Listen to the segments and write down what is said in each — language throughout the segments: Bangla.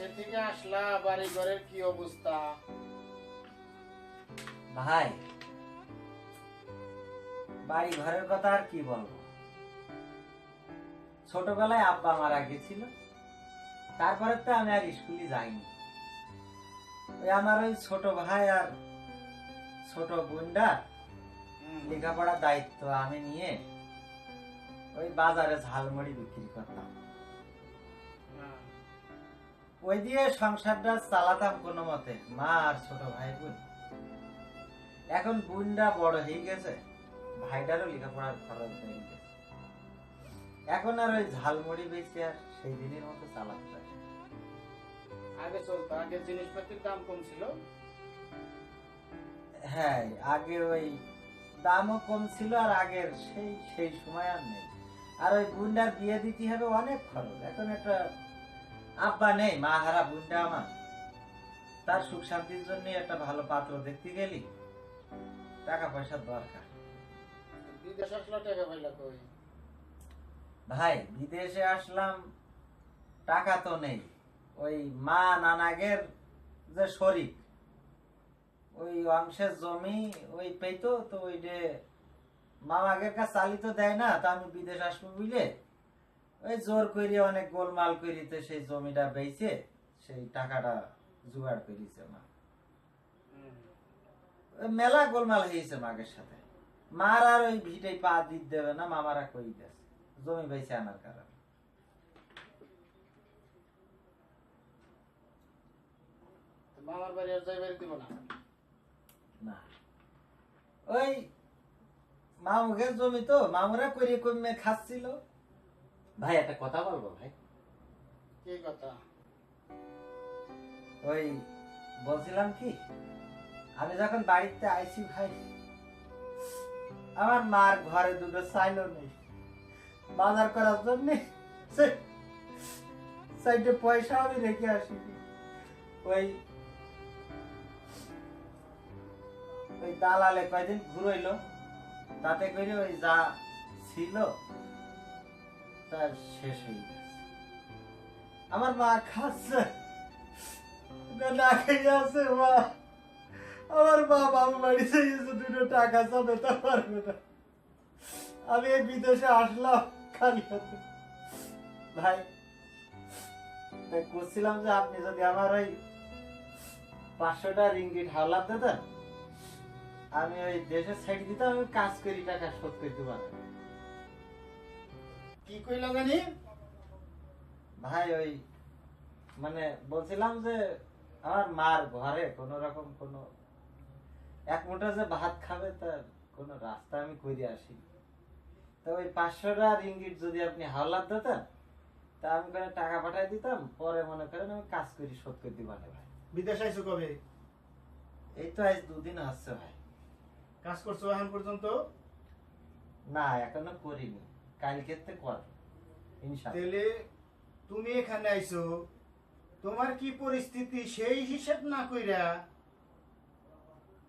বিদেশে থেকে আসলা বাড়ি ঘরের কি অবস্থা ভাই বাড়ি ঘরের কথা আর কি বলব ছোটবেলায় আব্বা মারা গেছিল তারপরে তো আমি আর স্কুলে যাইনি ওই আমার ওই ছোট ভাই আর ছোট বোনটা। লেখাপড়ার দায়িত্ব আমি নিয়ে ওই বাজারে ঝালমুড়ি বিক্রি করতাম। ওই দিয়ে সংসারটা চালাতাম কোনো মতে। মা আর ছোট ভাই বোন। এখন বোনটা বড় হয়ে গেছে ভাইটারও লেখাপড়ার খরচ হয়ে গেছে। এখন আর ওই ঝালমুড়ি বেশি আর সেই দিনের মতো চালাতে পারি আগে চলতো আগে জিনিসপাতির দাম কম ছিল? হ্যাঁ আগে ওই দামও কম ছিল আর আগের সেই সেই সময় আর নেই। আর ওই বুন্ডার বিয়ে দিতে হবে অনেক খরচ। এখন একটা আব্বা নেই মা হারা বুন্ডা আমার। তার সুখ শান্তির জন্য একটা ভালো পাত্র দেখতে গেলি। টাকা পয়সার দরকার। বিদেশ টাকা পাইলা কই? ভাই বিদেশে আসলাম টাকা তো নেই। ওই মা নানাগের যে শরিক ওই অংশের জমি ওই পেতো তো ওই যে মামাগের কাছে চালি তো দেয় না তা আমি বিদেশ আসব বুঝলে ওই জোর করি অনেক গোলমাল করিতে সেই জমিটা বেচে সেই টাকাটা জোগাড় করিছে মা। মেলা গোলমাল হয়েছে মাগের সাথে। মার আর ওই ভিটাই পা দিতে দেবে না মামারা কই গেছে? জমি বেচে আনার কারণে। মামার বাড়ি আর যাইবার দিব না? না। ওই মামুকের জমি তো মামুরা করে কমে খাচ্ছিল। ভাই একটা কথা বলব ভাই? কি কথা? ওই বলছিলাম কি আমি যখন বাড়িতে আইছি ভাই আমার মার ঘরে দুটো চাইলো নেই। বাজার করার জন্য সাইডে পয়সা আমি রেখে আসি। ওই ওই দালালে কয়দিন ঘুরইলো তাতে করে ওই যা ছিল তার শেষ হয়ে গেছে। আমার মা খাচ্ছে। না খেয়ে আছে মা। আমার মা বাড়িতে এসে দুটো টাকা পারবে না। আমি বিদেশে আসলাম ভাই করছিলাম যে আপনি যদি আমার ওই পাঁচশোটা রিঙ্গিট হাওলাত দিতেন, আমি ওই দেশের সাইড দিতাম, আমি কাজ করি, টাকা শোধ করতে পারতাম। কি কইলা জানি? ভাই ওই মানে বলছিলাম যে আমার মার ঘরে কোনো রকম কোনো এক মুঠো যে ভাত খাবে তার কোনো রাস্তা আমি করে আসি। তো ওই পাঁচশোটা রিঙ্গিট যদি আপনি হাওলাত দিতেন তা আমি করে টাকা পাঠাই দিতাম পরে মনে করেন আমি কাজ করি শোধ করতে পারে ভাই। বিদেশ আইছো কবে? এই তো আজ দুদিন হচ্ছে ভাই। কাজ করছ এখন পর্যন্ত? না এখনও করিনি। কর তাহলে তুমি এখানে আইছো তোমার কি পরিস্থিতি সেই হিসাব না কইরা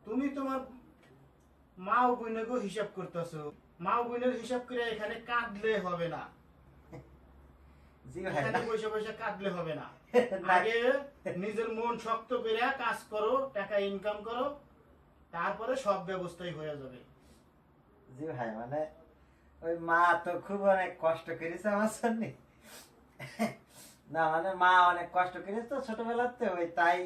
তুমি তোমার মা ও বোনেরও হিসাব করতেছো মা ও বোনের হিসাব করে এখানে কাঁদলে হবে না। এখানে বসে কাঁদলে হবে না, আগে নিজের মন শক্ত করে কাজ করো টাকা ইনকাম করো তারপরে সব ব্যবস্থাই হয়ে যাবে। জি ভাই মানে ওই মা তো খুব অনেক কষ্ট করেছে আমার সঙ্গে না মানে মা অনেক কষ্ট করেছে তো ছোটবেলাতে ওই তাই।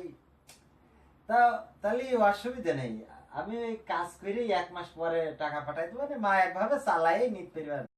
তা, তাহলে অসুবিধা নেই। আমি ওই কাজ করে এক মাস পরে টাকা পাঠাই দেবো মানে মা একভাবে চালাই নিতে পারবে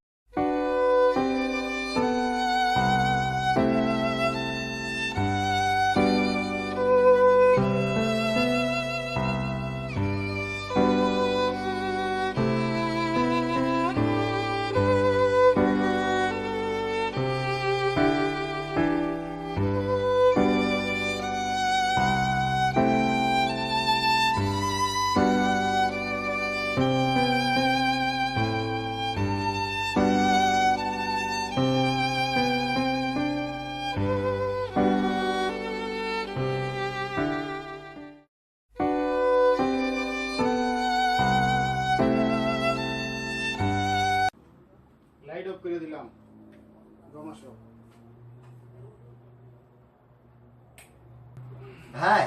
ভাই।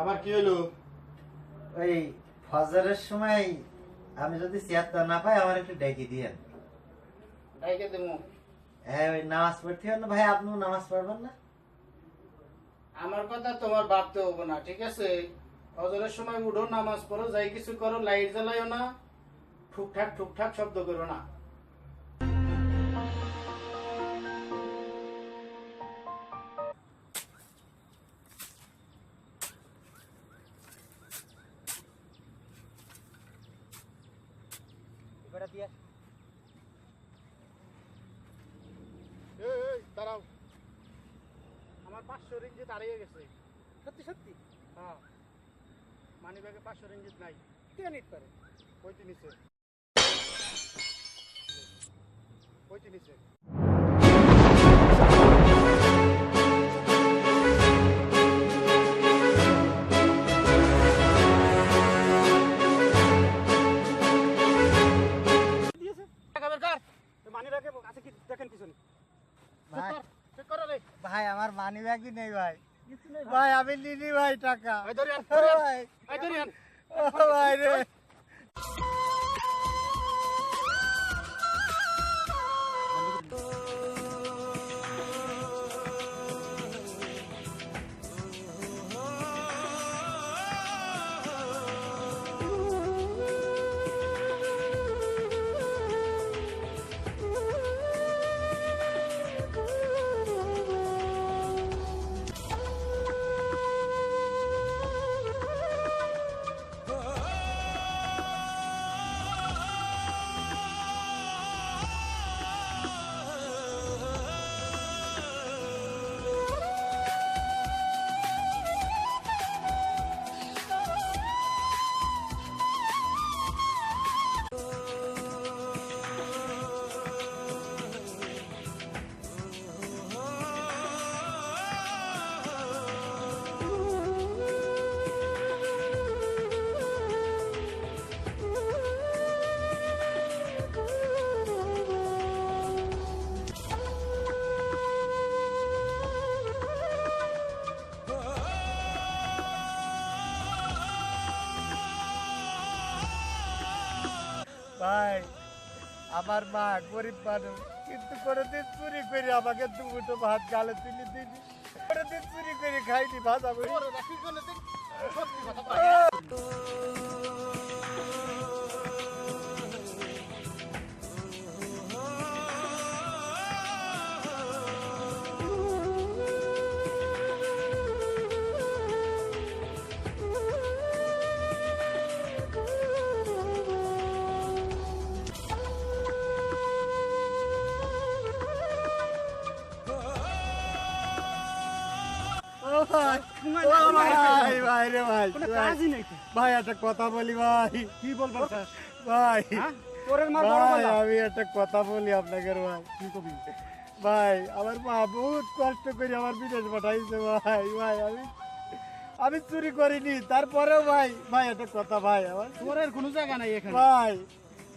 আবার কি হলো? ওই ফজরের সময় আমি যদি চেয়ারটা না পাই আমার একটু ডেকে দিয়েন। ডাইকে দেবো। হ্যাঁ ওই নামাজ পড়তে হবে না ভাই আপনিও নামাজ পড়বেন না। আমার কথা তোমার ভাবতে হবে না ঠিক আছে? হজরের সময় উঠো নামাজ পড়ো যাই কিছু করো লাইট জ্বালাইও না ঠুকঠাক ঠুকঠাক শব্দ করো না। পাঁচশো রিঞ্জিত হারিয়ে গেছে। সত্যি সত্যি? হ্যাঁ। মানি ব্যাগে পাঁচশো রিঞ্জিত নাই। কে নিতে নিছে। কইতে নিছে। মানি ব্যাগই নেই ভাই। ভাই আমি নিনি ভাই টাকা। ভাই রে। আমার মা গরিব মানুষ। কিন্তু কোনোদিন চুরি করে আমাকে দুটো ভাত গালে তুলে করে কোনোদিন চুরি করে খাইনি ভাত করে ভাই। ভাই রে ভাই। ভাই, একটা কথা বলি ভাই। কি ভাই হ্যাঁ? ভাই আমি একটা কথা বলি আপনাকে ভাই। কি কবি? ভাই আমার মা বহুত কষ্ট করে আমার বিদেশ পাঠাইছে ভাই ভাই আমি আমি চুরি করিনি। তারপরেও ভাই ভাই একটা কথা ভাই আমার তোরের কোনো জায়গা নাই এখানে। ভাই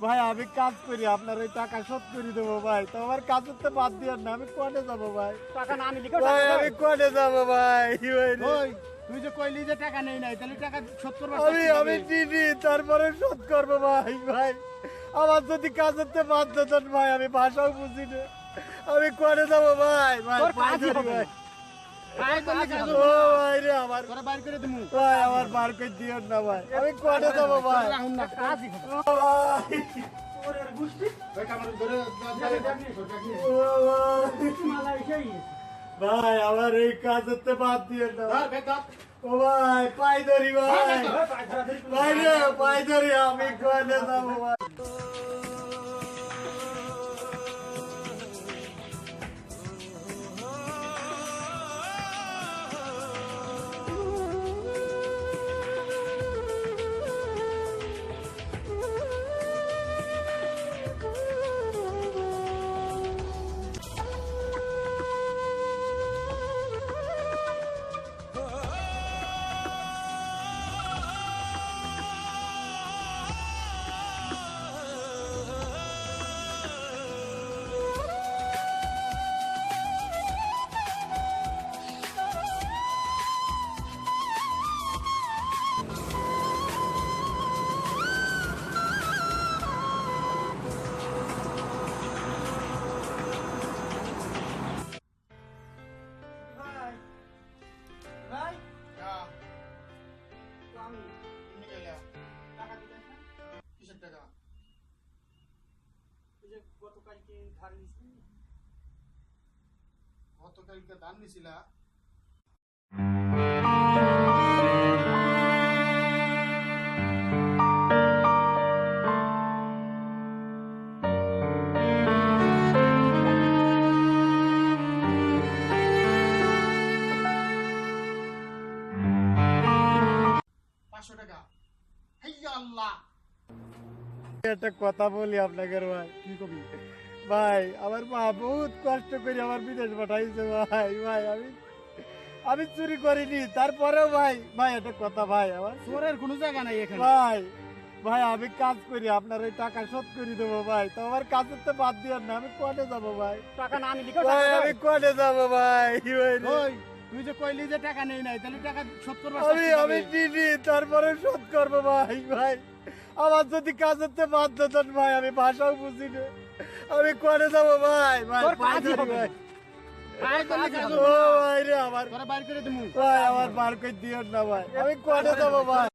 ভাই আমি কাজ করি আপনার ওই টাকা শোধ করে দেবো ভাই। তো আমার কাজের তো বাদ দিয়ে না আমি কোয়াটে যাব ভাই। টাকা না ভাই আমি কোয়াটে যাব ভাই। ওই তুই যে কইলি যে টাকা নেই নাই তাহলে টাকা শোধ করবার আমি আমি দিদি তারপরে শোধ করব ভাই ভাই। আমার যদি কাজের তো বাদ দিতেন ভাই আমি ভাষাও বুঝি না। আমি কোয়াটে যাব ভাই ভাই ভাই। আমার তোরা বাইর করে দিমু। ভাই আমার বার করে দিও না ভাই। আমি কোয়াটে যাব ভাই। ভাই এই কাজের তো বাদ দিয়ে না ও ভাই পাই ধরি ভাই। ভাই রে পাই ধরি আমি কোয়াটে যাব ভাই? গতকালকে ধার নিছিস গতকালকে ধান নিছিলা? পাঁচশো টাকা। আল্লাহ। একটা কথা বলি আপনাকে ভাই কি কবি? ভাই আমার মা বহুত কষ্ট করে আমার বিদেশ পাঠাইছে ভাই ভাই আমি আমি চুরি করিনি। তারপরেও ভাই ভাই একটা কথা ভাই আমার চোরের কোনো জায়গা নাই এখানে। ভাই ভাই আমি কাজ করি আপনার ওই টাকা শোধ করে দেবো ভাই। তো আমার কাজের তো বাদ দিয়ে না আমি কোয়াটে যাব ভাই। টাকা না আমি লিখে ভাই আমি কোয়াটে যাব ভাই ভাই। ওই তুই যে কইলি যে টাকা নেই নাই তাহলে টাকা শোধ করবার আমি আমি দিদি তারপরে শোধ করব ভাই ভাই। আমার যদি কাজের তো বাদ দিতেন ভাই আমি ভাষাও বুঝি না। আমি কোয়ারে যাব ভাই? ভাই আমার বার করে দিও না ভাই। আমি কোয়ারে যাব ভাই?